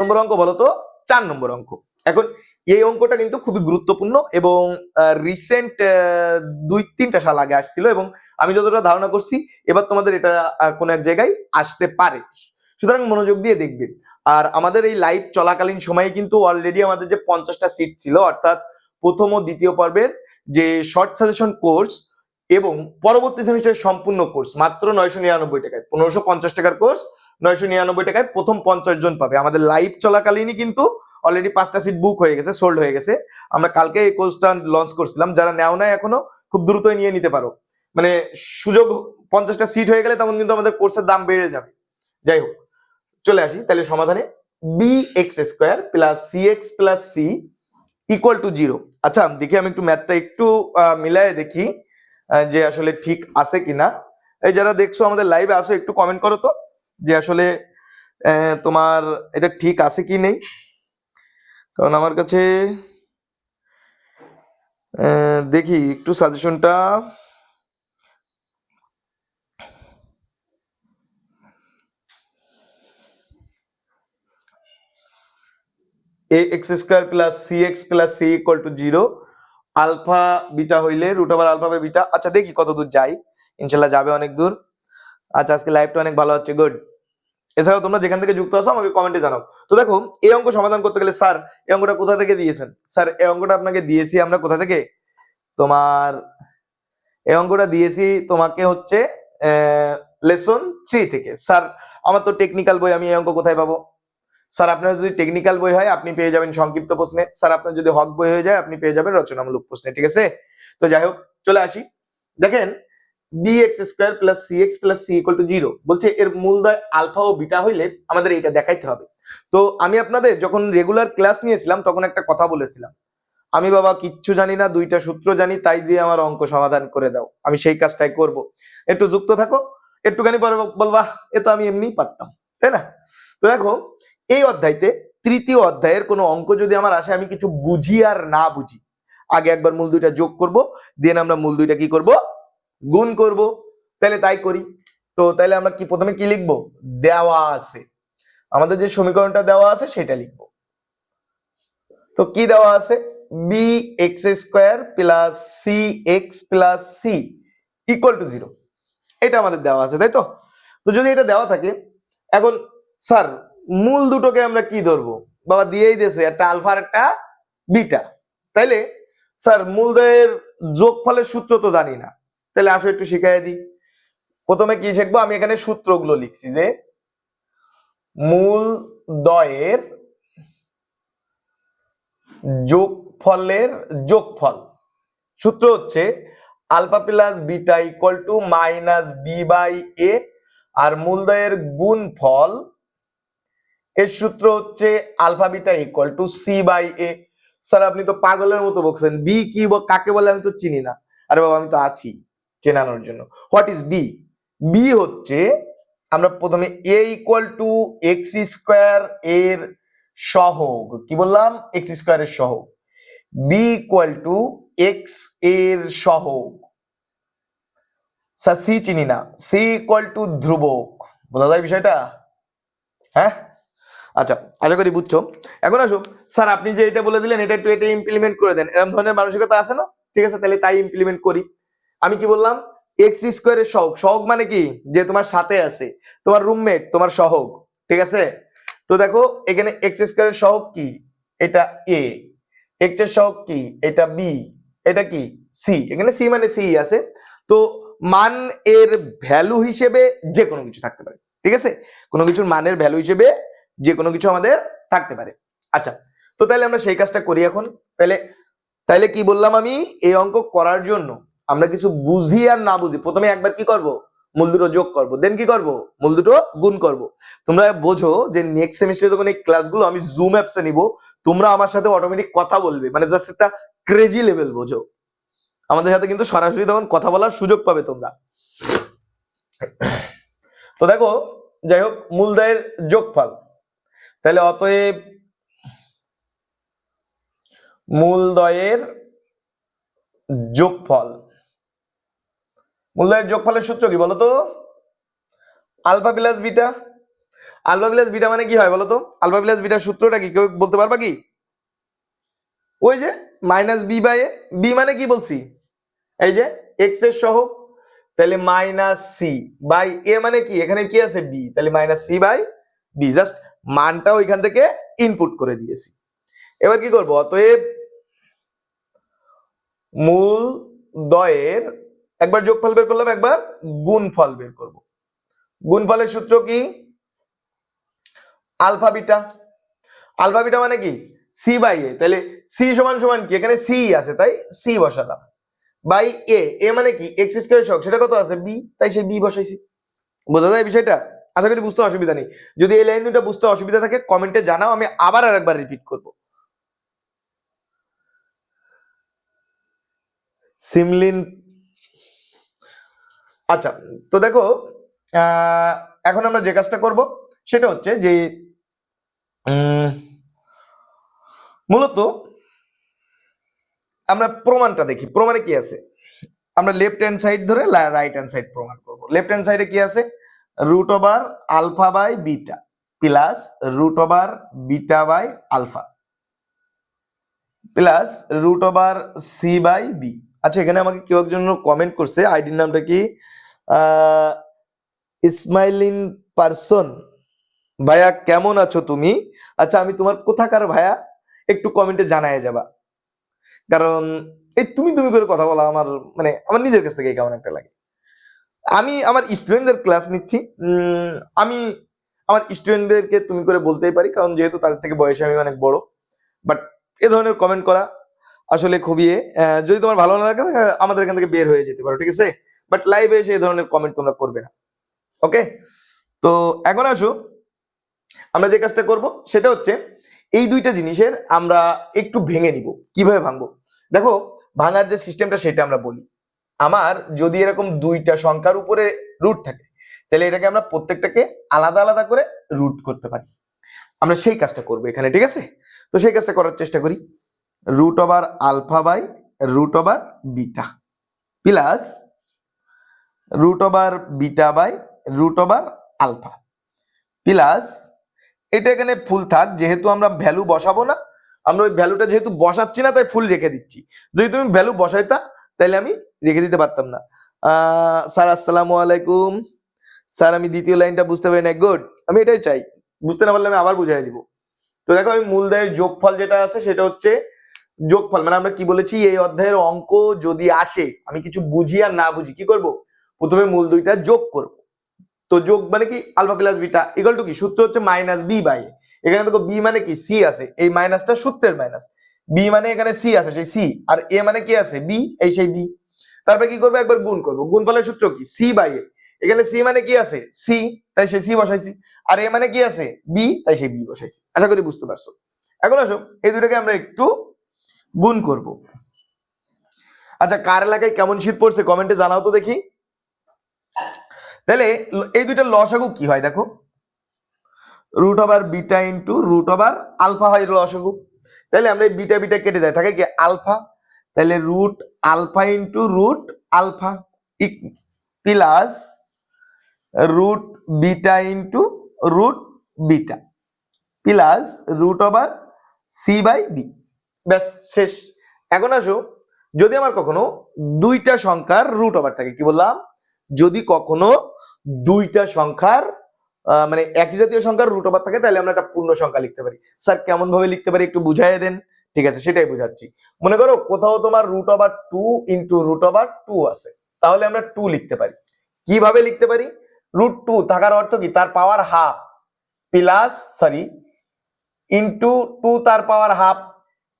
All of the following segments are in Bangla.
নম্বর অঙ্ক বলতো চার নম্বর অঙ্ক। এখন এই অঙ্কটা কিন্তু খুবই গুরুত্বপূর্ণ এবং রিসেন্ট দুই তিনটা সাল আগে আসছিল এবং আমি যতটা ধারণা করছি, এবার তোমাদের এটা কোনো এক জায়গায় আসতে পারে। সুতরাং মনোযোগ দিয়ে দেখবে আর আমাদের এই লাইভ চলাকালীন সময়ে কিন্তু অলরেডি আমাদের যে পঞ্চাশটা সিট ছিল, অর্থাৎ প্রথম ও দ্বিতীয় পর্বের যে শর্ট সাজেশন কোর্স এবং পরবর্তী সেমিস্টারের সম্পূর্ণ কোর্স মাত্র নয়শো নিরানব্বই টাকায়, পনেরোশো পঞ্চাশ টাকার কোর্স নয়শো নিরানব্বই টাকায় প্রথম পঞ্চাশ জন পাবে। আমাদের লাইভ চলাকালীনই কিন্তু অলরেডি পাঁচটা সিট বুক হয়ে গেছে সোল্ড হয়ে গেছে। আমরা কালকে এই কোর্সটা লঞ্চ করছিলাম। যারা নেও নাই এখনও, খুব দ্রুতই নিয়ে নিতে পারো। মানে সুযোগ পঞ্চাশটা সিট হয়ে গেলে তখন কিন্তু আমাদের কোর্সের দাম বেড়ে যাবে। যাই হোক, চলে আসি তাহলে সমাধানে। B X square plus C X plus C equal to zero আচ্ছা দেখি আমি একটু ম্যাথটা একটু মিলায়ে দেখি যে আসলে ঠিক আছে কিনা। এই যারা দেখছ আমাদের লাইভে আসো, একটু কমেন্ট করো তো। যে আসলে তোমার এটা ঠিক আছে কি নেই? কারণ আমার কাছে দেখি একটু সাজেশনটা A X square plus C X plus C equal to zero alpha beta হইলে root over alpha by beta আচ্ছা দেখি কত দূর যাই। ইনশাল্লাহ যাবে অনেক দূর। আচ্ছা আজকে লাইভটা অনেক ভালো হচ্ছে। গুড এছাড়াও তোমরা যেখান থেকে যুক্ত আছো আমাকে কমেন্টে জানাও। তো দেখো, এই অঙ্ক সমাধান করতে গেলে স্যার এই অঙ্কটা কোথা থেকে দিয়েছেন? স্যার, এই অঙ্কটা আপনাকে দিয়েছি আমরা কোথা থেকে? তোমার, এই অঙ্কটা দিয়েছি তোমাকে হচ্ছে লেসন থ্রি থেকে। স্যার, আমার তো টেকনিক্যাল বই, আমি এই অঙ্ক কোথায় পাবো? স্যার, আপনার যদি টেকনিক্যাল বই হয়, আপনি পেয়ে যাবেন সংক্ষিপ্ত প্রশ্নে। স্যার, আপনার যদি হক বই হয়ে যায়, আপনি পেয়ে যাবেন রচনামূলক প্রশ্নে, ঠিক আছে? তো যাই হোক, চলে আসি। দেখেন X square plus X plus C equal to zero বলছে এর মূলদয় আলফা ও বিটা হইলে আমাদের এটা দেখাইতে হবে। তো আমি আপনাদের যখন রেগুলার ক্লাস নিয়েছিলাম, তখন একটা কথা বলেছিলাম। আমি বাবা কিচ্ছু জানি না, দুইটা সূত্র জানি, তাই দিয়ে আমার অঙ্ক সমাধান করে দাও। আমি সেই কাজটাই করব। একটু যুক্ত থাকো, একটুখানি পরে বলবা, এ তো আমি এমনিই পারতাম তাই না? তো দেখো, এই অধ্যায়তে তৃতীয় অধ্যায়ের কোনো অঙ্ক যদি আমার আসে, আমি কিছু বুঝি আর না বুঝি, আগে একবার মূল দুইটা যোগ করব, দেন আমরা মূল দুইটা কি করব? গুণ করব, তাহলে তাই করি। তো তাহলে আমরা কি প্রথমে কি লিখব? দেওয়া আছে। আমাদের যে সমীকরণটা দেওয়া আছে, সেটা লিখব। তো কি দেওয়া আছে? B X square plus C X plus C equal to zero এটা আমাদের দেওয়া আছে, তাই তো? তো যদি এটা দেওয়া থাকে, এখন স্যার, মূল দুটোকে আমরা কি ধরবো? বাবা দিয়েই দিয়েছে, একটা আলফা আর একটা বিটা। তাইলে, স্যার মূলদয়ের যোগফলের সূত্র তো জানি না। তাহলে আসো একটু শিখাই দিই। প্রথমে কি শিখব? আমি এখানে সূত্রগুলো লিখছি যে মূল দয়ের যোগফলের যোগফল। সূত্র হচ্ছে alpha plus beta equal to minus B by A আর মূলদয়ের গুণফল। এর সূত্র হচ্ছে alpha beta equal to C by A. Sir, আপনি তো পাগলের মতো বলছেন বি কি কাকে বলে আমি তো চিনি না। আরে বাবা, আমি তো আছি। চেনানোর জন্য। হোয়াট ইজ বি বি হচ্ছে আমরা প্রথমে A equal to X square এর সহগ। কি বললাম? এক্স স্কোয়ার এর সহগ। বি ইকুয়াল টু এক্সের সহগ। সি চিনি না। সি ইকুয়াল টু ধ্রুবক। বোঝা যায় বিষয়টা? হ্যাঁ? আচ্ছা আশা করি বুঝছ। এখন আসো। স্যার আপনি যে এটা বলে দিলেন, এটা একটু এটা ইমপ্লিমেন্ট করে দেন। এরকম ধরনের মানসিকতা আছে না? ঠিক আছে, তাহলে তাই ইমপ্লিমেন্ট করি। আমি কি বললাম? এক্স স্কোয়ারের সহগ। সহগ মানে কি? যে তোমার সাথে আছে। তোমার রুমমেট তোমার সহগ। ঠিক আছে? তো দেখো, এখানে এক্স স্কোয়ারের সহগ কি? এটা এ এক্সের কি? এটা বি এটা কি? সি এখানে সি মানে সি আছে। তো মান এর ভ্যালু হিসেবে যে কোনো কিছু থাকতে পারে। ঠিক আছে? কোনো কিছুর মানের ভ্যালু হিসেবে যে কোনো কিছু আমাদের থাকতে পারে। আচ্ছা তো তাহলে আমরা সেই কাজটা করি এখন। তাহলে তাহলে কি বললাম আমি? এই অঙ্ক করার জন্য আমরা কিছু বুঝি আর না বুঝি, প্রথমে একবার কি করব? মূল দুটো যোগ করব দেন কি করব? মূল দুটো গুণ করব। তোমরা বোঝো যে নেক্সট সেমিস্টারে যখন এই ক্লাসগুলো আমি জুম অ্যাপসে নিব, তোমরা আমার সাথে অটোমেটিক কথা বলবে মানে জাস্ট একটা ক্রেজি লেভেল বোঝো। আমাদের সাথে কিন্তু সরাসরি তখন কথা বলার সুযোগ পাবে তোমরা। তো দেখো, যাই হোক মূলদয়ের যোগফল। তাহলে অতএব মূলদয়ের যোগফল। মূলদয়ের যোগফলের সূত্র কি বলতো? Alpha plus beta. Alpha plus beta মানে কি হয় বলো তো আলফা প্লাস বিটার সূত্রটা কি? কেউ বলতে পারবা কি? ওই যে minus B by A. B মানে কি বলছি? এই যে এক্সের সহগ, তাহলে মাইনাস সি বাই এ মানে কি? এখানে কি আছে? বি তাহলে minus C by B just মানটা ওইখান থেকে ইনপুট করে দিয়েছি। এবার কি করব? অতএব মূল দয়ের একবার যোগফল বের করলাম, একবার গুণফল বের করব। গুণফলের সূত্র কি? Alpha beta. আলফা বিটা মানে কি? সি বাই এ তাহলে সি সমান সমান কি? এখানে সি আছে, তাই সি বসালাম। বাই এ এ মানে কি? এক্স স্কোয়ার শখ সেটা কত আছে? বি তাই সে বি বসাইছি। বোঝা যায় বিষয়টা? আশা করি বুঝতে অসুবিধা নেই। যদি এই লাইন দুটো বুঝতে অসুবিধা থাকে কমেন্টে জানাও, আমি আবার আর একবার রিপিট করব। সিমলিন আচ্ছা তো দেখো এখন আমরা যে কাজটা করব, সেটা হচ্ছে যে মূলত আমরা প্রমাণটা দেখি। প্রমাণে কি আছে? আমরা লেফট হ্যান্ড সাইড ধরে রাইট হ্যান্ড সাইড প্রমাণ করব। লেফট হ্যান্ড সাইডে কি আছে? Root over alpha by beta plus root over beta by alpha plus root over C by B আচ্ছা এখানে আমাকে কেউ একজন কমেন্ট করছে আইডির নামটা কি? ইসমাইলিন পারসন, ভাইয়া কেমন আছো তুমি? আচ্ছা আমি তোমার কোথাকার ভাইয়া? একটু কমেন্টে জানায় যাবা। কারণ, এই তুমি তুমি করে কথা বলা আমার মানে আমার নিজের কাছ থেকে কেমন একটা লাগে। আমি আমার স্টুডেন্টদের ক্লাস নিচ্ছি। আমি আমার স্টুডেন্টদেরকে তুমি করে বলতেই পারি, কারণ যেহেতু তাদের থেকে বয়সে আমি অনেক বড়। বাট এ ধরনের কমেন্ট করা আসলে খুবই যদি তোমার ভালো না লাগে, আমাদের এখান থেকে বের হয়ে যেতে পারো, ঠিক আছে? বাট লাইভে এসে এই ধরনের কমেন্ট তোমরা করবে না। ওকে তো এখন আসো। আমরা যে কাজটা করব, সেটা হচ্ছে এই দুইটা জিনিসের আমরা একটু ভেঙে নিব। কীভাবে ভাঙবো? দেখো, ভাঙার যে সিস্টেমটা সেটা আমরা বলি। আমার যদি এরকম দুইটা সংখ্যার উপরে রুট থাকে, তাহলে এটাকে আমরা প্রত্যেকটাকে আলাদা আলাদা করে রুট করতে পারি। আমরা সেই কাজটা করব এখানে, ঠিক আছে? তো সেই কাজটা করার চেষ্টা করি। Root over alpha by root over beta plus root over beta by root over alpha plus এটা এখানে ফুল থাক, যেহেতু আমরা ভ্যালু বসাবো না, আমরা ওই ভ্যালুটা যেহেতু বসাচ্ছি না, তাই ফুল রেখে দিচ্ছি। যদি তুমি ভ্যালু বসাইতা তাহলে আমি রেখে দিতে পারতাম না। স্যার আসসালামু আলাইকুম। স্যার আমি দ্বিতীয় লাইনটা বুঝতে পারি না গুড আমি এটাই চাই। বুঝতে না পারলে আমি আবার বুঝাই দিব। তো দেখো, আমি মূলদয়ের যোগফল যেটা আছে, সেটা হচ্ছে যোগফল। মানে আমরা কি বলেছি, এই অধ্যায়ের অঙ্ক যদি আসে, আমি কিছু বুঝি আর না বুঝি, কি করব? প্রথমে মূল দুইটা যোগ করব। তো যোগ মানে কি? Alpha plus beta equal to কি? সূত্র হচ্ছে মাইনাস বি বাই এখানে দেখো বি মানে কি? সি আছে। এই মাইনাসটা সূত্রের মাইনাস বি মানে এখানে সি আছে, সেই সি আর এ মানে কি আছে? বি এই সেই বি তারপরে কি করব? একবার গুণ করব। গুণ ফলের সূত্র কি? সি বাই এ এখানে সি মানে কি আছে? সি তাই সেই সি বসাইছি। আর এ মানে কি আছে? বি তাই সেই বি বসাইছি। আশা করি বুঝতে পারছ। এখন আসো, এই দুটাকে আমরা একটু গুণ করব। আচ্ছা কার এলাকায় কেমন শীত পড়ছে? কমেন্টে জানাও তো দেখি। তাহলে এই দুইটা লসাগু কি হয় দেখো? Root over beta into root over alpha হয় লসাগু তাহলে আমরা এই বিটা বিটা কেটে যায় থাকে কি আলফা তাহলে root alpha into root alpha plus root beta into root beta plus root over C by B ব্যাস, শেষ। এখন আসো, যদি আমার কখনো দুইটা সংখ্যার রুট ওভার থাকে, কি বললাম? যদি কখনো দুইটা সংখ্যার মানে একই জাতীয় সংখ্যার রুট ওভার থাকে, তাহলে আমরা একটা পূর্ণ সংখ্যা লিখতে পারি। স্যার কেমন ভাবে লিখতে পারি একটু বুঝাই দেন? ঠিক আছে, সেটাই বুঝাচ্ছি। মনে করো কোথাও তোমার root over two into root over two আছে, তাহলে আমরা টু লিখতে পারি। কীভাবে লিখতে পারি? রুট টু থাকার অর্থ কি? তার power half plus sorry into two তার পাওয়ার হাফ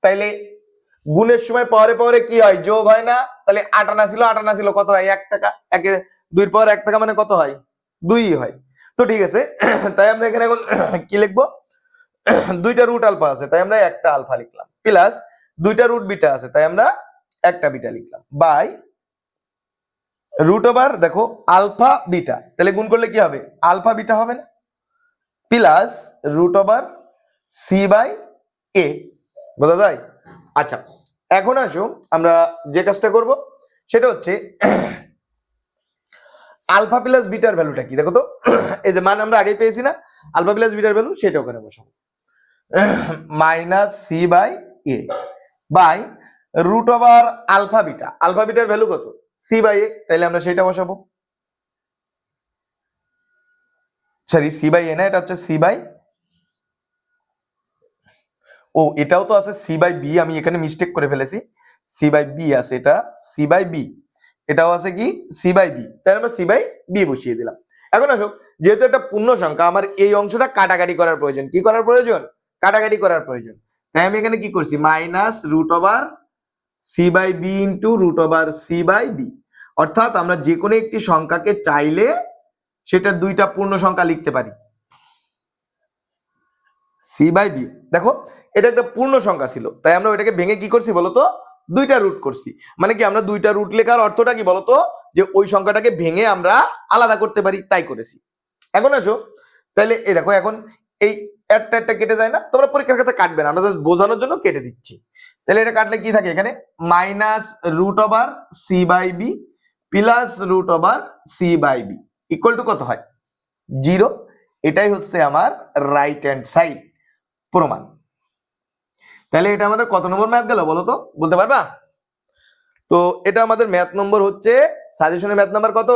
তাইলে গুণের সময় পাওয়ারে পাওয়ারে কি হয়? যোগ হয় না? তাহলে আটানা ছিল আটানা ছিল কত হয়? এক টাকা, একের দুই পাওয়ার এক থাকা মানে কত হয়? দুই হয়। তো ঠিক আছে, তাই আমরা এখানে এখন কি লিখব? দুইটা রুট আলফা আছে, তাই আমরা একটা আলফা লিখলাম। প্লাস দুইটা রুট বিটা আছে, তাই আমরা একটা বিটা লিখলাম। বাই রুট ওভার দেখো আলফা বিটা তাহলে গুণ করলে কি হবে? আলফা বিটা হবে না। Plus root over C by A বোঝা যায়? আচ্ছা এখন আসো আমরা যে কাজটা করব, সেটা হচ্ছে আলফা প্লাস বিটার ভ্যালুটা কি? দেখো তো, এই যে মান আমরা আগেই পেয়েছি না? আলফা প্লাস বিটার ভ্যালু, সেটা ওখানে বসাবো। Minus C by A, by root over alpha beta. Alpha bitter value কত? সি বাই এ তাহলে আমরা সেটা বসাবো। সরি, সি বাই এ না, এটা হচ্ছে সি বাই ও, এটাও তো আছে সি বাই বি, আমি এখানে মিস্টেক করে ফেলেছি। সি বাই বি আছে, এটা সি বাই বি। এটাও আছে কি? সি বাই বি তাই আমরা সি বাই বি বসিয়ে দিলাম। এখন আসো যেহেতু একটা পূর্ণ সংখ্যা, আমার এই অংশটা কাটাকাটি করার প্রয়োজন। কি করার প্রয়োজন? কাটাকাটি করার প্রয়োজন। তাই আমি এখানে কি করছি? Minus root over C by B into root over C by B অর্থাৎ আমরা যে কোনো একটি সংখ্যাকে চাইলে সেটা দুইটা পূর্ণ সংখ্যা লিখতে পারি। সি বাই বি দেখো, এটা একটা পূর্ণ সংখ্যা ছিল। তাই আমরা ওইটাকে ভেঙে কি করছি বলতো? দুইটা রুট করছি। মানে কি আমরা দুইটা রুট লেখার অর্থটা কি বলতো? যে ওই সংখ্যাটাকে ভেঙে আমরা আলাদা করতে পারি, তাই করেছি। এখন আসো তাহলে এই দেখো এখন এই একটা একটা কেটে যায় না, তোমরা পরীক্ষার খাতা কাটবে না, আমরা বোঝানোর জন্য কেটে দিচ্ছি। তাহলে এটা কাটলে কি থাকে এখানে? Minus root over C by B plus root over C by B equal to কত হয়? জিরো এটাই হচ্ছে আমার রাইট হ্যান্ড সাইড প্রমাণ। তাহলে এটা আমাদের কত নম্বর ম্যাথ গেল বলো তো? বলতে পারবা? তো এটা আমাদের ম্যাথ নম্বর হচ্ছে সাজেশনের ম্যাথ নাম্বার কত?